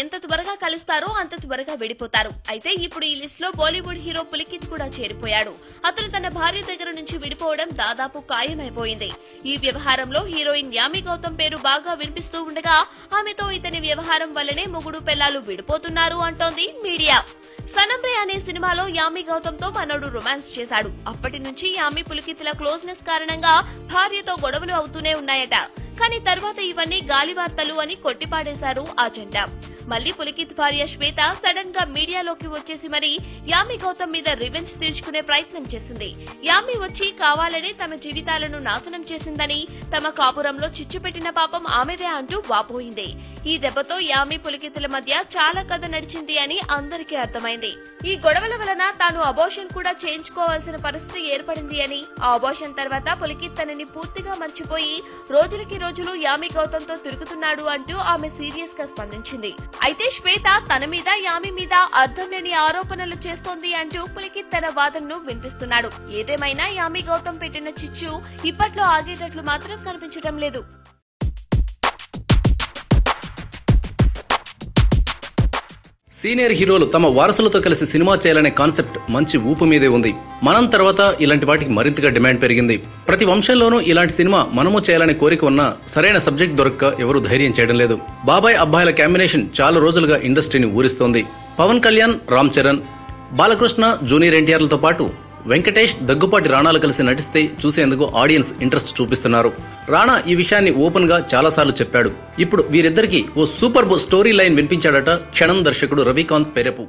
ఎంత త్వరగా కలుస్తారో అంత త్వరగా విడిపోతారు. అయితే ఇప్పుడు ఈ లిస్ట్లో బాలీవుడ్ హీరో పులికిత్ కూడా చేరిపోయాడు. అతను తన భార్య దగ్గర నుంచి విడిపోవడం దాదాపు ఖాయమైపోయింది. ఈ వ్యవహారంలో హీరోయిన్ యామి గౌతమ్ పేరు బాగా వినిపిస్తూ ఉండగా ఆమెతో ఇతని వ్యవహారం వల్లనే మొగుడు పెళ్ళాలు విడిపోతున్నారు అంటోంది మీడియా. సనమ్రే అనే సినిమాలో యామి గౌతమ్తో మనోడు రొమాన్స్ చేశాడు. అప్పటి నుంచి యామి పులికితుల క్లోజ్నెస్ కారణంగా భార్యతో గొడవలు అవుతూనే ఉన్నాయట. కానీ తర్వాత ఇవన్నీ గాలి వార్తలు అని కొట్టిపాడేశారు ఆ జెండా. మళ్ళీ పులికిత్ భార్య శ్వేత సడన్గా మీడియాలోకి వచ్చేసి మరి యామి గౌతమ్ మీద రివెంజ్ తీర్చుకునే ప్రయత్నం చేసింది. యామి వచ్చి కావాలనే తమ జీవితాలను నాశనం చేసిందని తమ కాపురంలో చిచ్చు పెట్టిన పాపం ఆమెదే అంటూ వాపోయింది. ఈ దెబ్బతో యామి పులికితుల మధ్య చాలా కథ నడిచింది అని అందరికీ అర్థమైంది. ఈ గొడవల వలన తాను అబోషన్ కూడా చేయించుకోవాల్సిన పరిస్థితి ఏర్పడింది అని ఆ అబోషన్ తర్వాత పులికిత్ తనని పూర్తిగా మర్చిపోయి రోజులకి రోజులు యామి గౌతమ్తో తిరుగుతున్నాడు అంటూ ఆమె సీరియస్గా స్పందించింది. అయితే శ్వేత తన మీద యామి మీద అర్థం లేని ఆరోపణలు చేస్తోంది అంటూ పులికిత్ తన వాదనను వినిపిస్తున్నాడు. ఏదేమైనా యామి గౌతమ్ పెట్టిన చిచ్చు ఇప్పట్లో ఆగేటట్లు మాత్రం కనిపించడం లేదు. సీనియర్ హీరోలు తమ వారసులతో కలిసి సినిమా చేయాలనే కాన్సెప్ట్ మంచి ఊపు మీదే ఉంది. మనం తర్వాత ఇలాంటి వాటికి మరింతగా డిమాండ్ పెరిగింది. ప్రతి వంశంలోనూ ఇలాంటి సినిమా మనము చేయాలనే కోరిక ఉన్నా సరైన సబ్జెక్ట్ దొరక్క ఎవరూ ధైర్యం చేయడం లేదు. బాబాయ్ అబ్బాయిల కాంబినేషన్ చాలా రోజులుగా ఇండస్ట్రీని ఊరిస్తోంది. పవన్ కళ్యాణ్ రామ్ చరణ్ బాలకృష్ణ జూనియర్ ఎన్టీఆర్లతో పాటు వెంకటేష్ దగ్గుపాటి రాణాలు కలిసి నటిస్తే చూసేందుకు ఆడియన్స్ ఇంట్రెస్ట్ చూపిస్తున్నారు. రాణా ఈ విషయాన్ని ఓపెన్గా చాలాసార్లు చెప్పాడు. ఇప్పుడు వీరిద్దరికి ఓ సూపర్ స్టోరీ లైన్ వినిపించాడట క్షణం దర్శకుడు రవికాంత్ పెరపు.